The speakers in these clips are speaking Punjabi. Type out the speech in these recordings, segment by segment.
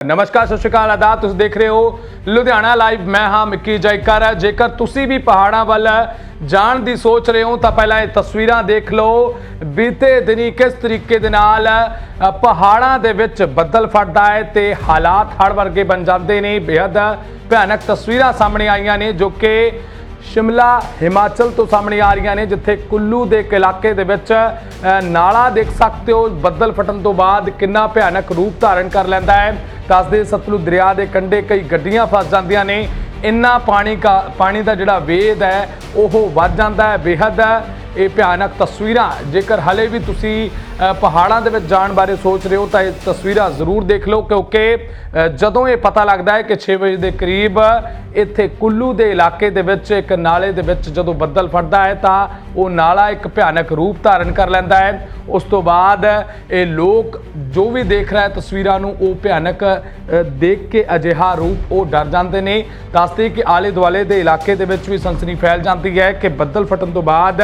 ਨਮਸਕਾਰ, ਸਤਿ ਸ਼੍ਰੀ ਅਕਾਲ, ਆਦਾਬ, ਤੁਸੀਂ ਦੇਖ ਰਹੇ ਹੋ ਲੁਧਿਆਣਾ ਲਾਈਵ। ਮੈਂ ਹਾਂ ਮਿੱਕੀ ਜੈਕਰ। ਜੇਕਰ ਤੁਸੀਂ ਵੀ ਪਹਾੜਾਂ ਵੱਲ ਜਾਣ ਦੀ ਸੋਚ ਰਹੇ ਹੋ, ਤਾਂ ਪਹਿਲਾਂ ਇਹ ਤਸਵੀਰਾਂ ਦੇਖ ਲਓ। ਬੀਤੇ ਦਿਨੀ ਕਿਸ ਤਰੀਕੇ ਦੇ ਨਾਲ ਪਹਾੜਾਂ ਦੇ ਵਿੱਚ ਬੱਦਲ ਫਟਦਾ ਹੈ ਤੇ ਹਾਲਾਤ ਹੜ ਵਰਗੇ ਬਣ ਜਾਂਦੇ ਨੇ। ਬੇहद ਭਿਆਨਕ ਤਸਵੀਰਾਂ ਸਾਹਮਣੇ ਆਈਆਂ ਨੇ, ਜੋ ਕਿ ਸ਼ਿਮਲਾ, ਹਿਮਾਚਲ ਤੋਂ ਸਾਹਮਣੇ ਆ ਰਹੀਆਂ ਨੇ, ਜਿੱਥੇ ਕੁੱਲੂ ਦੇ ਇੱਕ ਇਲਾਕੇ ਦੇ ਵਿੱਚ ਨਾਲਾ ਦੇਖ ਸਕਦੇ ਹੋ, ਬੱਦਲ ਫਟਣ ਤੋਂ ਬਾਅਦ ਕਿੰਨਾ ਭਿਆਨਕ ਰੂਪ ਧਾਰਨ ਕਰ ਲੈਂਦਾ ਹੈ। ਦੱਸਦੇ ਸਤਲੁਜ ਦਰਿਆ ਦੇ ਕੰਢੇ ਕਈ ਗੱਡੀਆਂ ਫਸ ਜਾਂਦੀਆਂ ਨੇ। ਇੰਨਾ ਪਾਣੀ ਕਾ, ਪਾਣੀ ਦਾ ਜਿਹੜਾ ਵੇਦ ਹੈ, ਉਹ ਵੱਧ ਜਾਂਦਾ ਹੈ, ਬੇਹੱਦ ਇਹ ਭਿਆਨਕ ਤਸਵੀਰਾਂ। ਜੇਕਰ ਹਲੇ ਵੀ ਤੁਸੀਂ ਪਹਾੜਾਂ ਦੇ ਵਿੱਚ ਜਾਣ ਬਾਰੇ ਸੋਚ ਰਹੇ ਹੋ, ਤਾਂ ਇਹ ਤਸਵੀਰਾਂ ਜ਼ਰੂਰ ਦੇਖ ਲਓ, ਕਿਉਂਕਿ ਜਦੋਂ ਇਹ ਪਤਾ ਲੱਗਦਾ ਹੈ ਕਿ 6 ਵਜੇ ਦੇ ਕਰੀਬ ਇੱਥੇ ਕੁੱਲੂ ਦੇ ਇਲਾਕੇ ਦੇ ਵਿੱਚ, ਇੱਕ ਨਾਲੇ ਦੇ ਵਿੱਚ ਜਦੋਂ ਬੱਦਲ ਫਟਦਾ ਹੈ, ਤਾਂ ਉਹ ਨਾਲਾ ਇੱਕ ਭਿਆਨਕ ਰੂਪ ਧਾਰਨ ਕਰ ਲੈਂਦਾ ਹੈ। ਉਸ ਤੋਂ ਬਾਅਦ, ਇਹ ਲੋਕ ਜੋ ਵੀ ਦੇਖ ਰਿਹਾ ਹੈ ਤਸਵੀਰਾਂ ਨੂੰ, ਉਹ ਭਿਆਨਕ ਦੇਖ ਕੇ ਅਜਿਹਾ ਰੂਪ ਉਹ ਡਰ ਜਾਂਦੇ ਨੇ। ਦੱਸਦੇ ਕਿ ਆਲੇ ਦੁਆਲੇ ਦੇ ਇਲਾਕੇ ਦੇ ਵਿੱਚ ਵੀ ਸਨਸਨੀ ਫੈਲ ਜਾਂਦੀ ਹੈ ਕਿ ਬੱਦਲ ਫਟਣ ਤੋਂ ਬਾਅਦ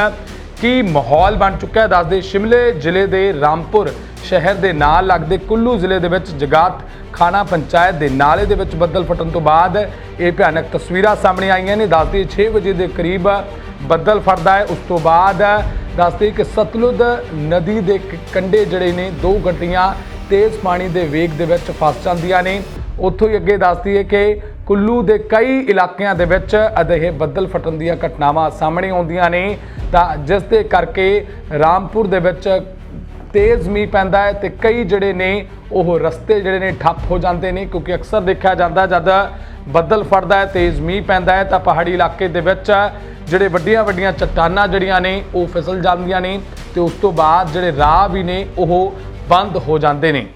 ਕੀ ਮਾਹੌਲ ਬਣ ਚੁੱਕਾ ਹੈ? ਦੱਸਦੇ ਸ਼ਿਮਲੇ ਜ਼ਿਲ੍ਹੇ ਦੇ ਰਾਮਪੁਰ ਸ਼ਹਿਰ ਦੇ ਨਾਲ ਲੱਗਦੇ ਕੁੱਲੂ ਜ਼ਿਲ੍ਹੇ ਦੇ ਵਿੱਚ ਜਗਾਤ ਖਾਣਾ ਪੰਚਾਇਤ ਦੇ ਨਾਲੇ ਦੇ ਵਿੱਚ ਬੱਦਲ ਫਟਣ ਤੋਂ ਬਾਅਦ ਇਹ ਭਿਆਨਕ ਤਸਵੀਰਾਂ ਸਾਹਮਣੇ ਆਈਆਂ ਨੇ। ਦੱਸਦੇ 6 ਵਜੇ ਦੇ ਕਰੀਬ ਬੱਦਲ ਫਟਦਾ ਹੈ। ਉਸ ਤੋਂ ਬਾਅਦ ਦੱਸਦੇ ਕਿ ਸਤਲੁਜ ਨਦੀ ਦੇ ਕੰਢੇ ਜਿਹੜੇ ਨੇ, ਦੋ ਗੱਡੀਆਂ ਤੇਜ਼ ਪਾਣੀ ਦੇ ਵੇਗ ਦੇ ਵਿੱਚ ਫਸ ਜਾਂਦੀਆਂ ਨੇ। ਉੱਥੋਂ ਹੀ ਅੱਗੇ ਦੱਸਦੀ ਹੈ ਕਿ ਕੁੱਲੂ ਦੇ ਕਈ ਇਲਾਕਿਆਂ ਦੇ ਵਿੱਚ ਅਜਿਹੇ ਬੱਦਲ ਫਟਣ ਦੀਆਂ ਘਟਨਾਵਾਂ ਸਾਹਮਣੇ ਆਉਂਦੀਆਂ ਨੇ। ਤਾਂ ਜਿਸ ਦੇ ਕਰਕੇ ਰਾਮਪੁਰ ਦੇ ਵਿੱਚ ਤੇਜ਼ ਮੀਂਹ ਪੈਂਦਾ ਹੈ ਤੇ ਕਈ ਜਿਹੜੇ ਨੇ ਉਹ ਰਸਤੇ ਜਿਹੜੇ ਨੇ ਠੱਪ ਹੋ ਜਾਂਦੇ ਨੇ, ਕਿਉਂਕਿ ਅਕਸਰ ਦੇਖਿਆ ਜਾਂਦਾ ਜਦ ਬੱਦਲ ਫੜਦਾ ਹੈ, ਤੇਜ਼ ਮੀਂਹ ਪੈਂਦਾ ਹੈ, ਤਾਂ ਪਹਾੜੀ ਇਲਾਕੇ ਦੇ ਵਿੱਚ ਜਿਹੜੇ ਵੱਡੀਆਂ ਵੱਡੀਆਂ ਚੱਟਾਨਾਂ ਜਿਹੜੀਆਂ ਨੇ, ਉਹ ਫਿਸਲ ਜਾਂਦੀਆਂ ਨੇ ਤੇ ਉਸ ਤੋਂ ਬਾਅਦ ਜਿਹੜੇ ਰਾਹ ਵੀ ਨੇ, ਉਹ ਬੰਦ ਹੋ ਜਾਂਦੇ ਨੇ।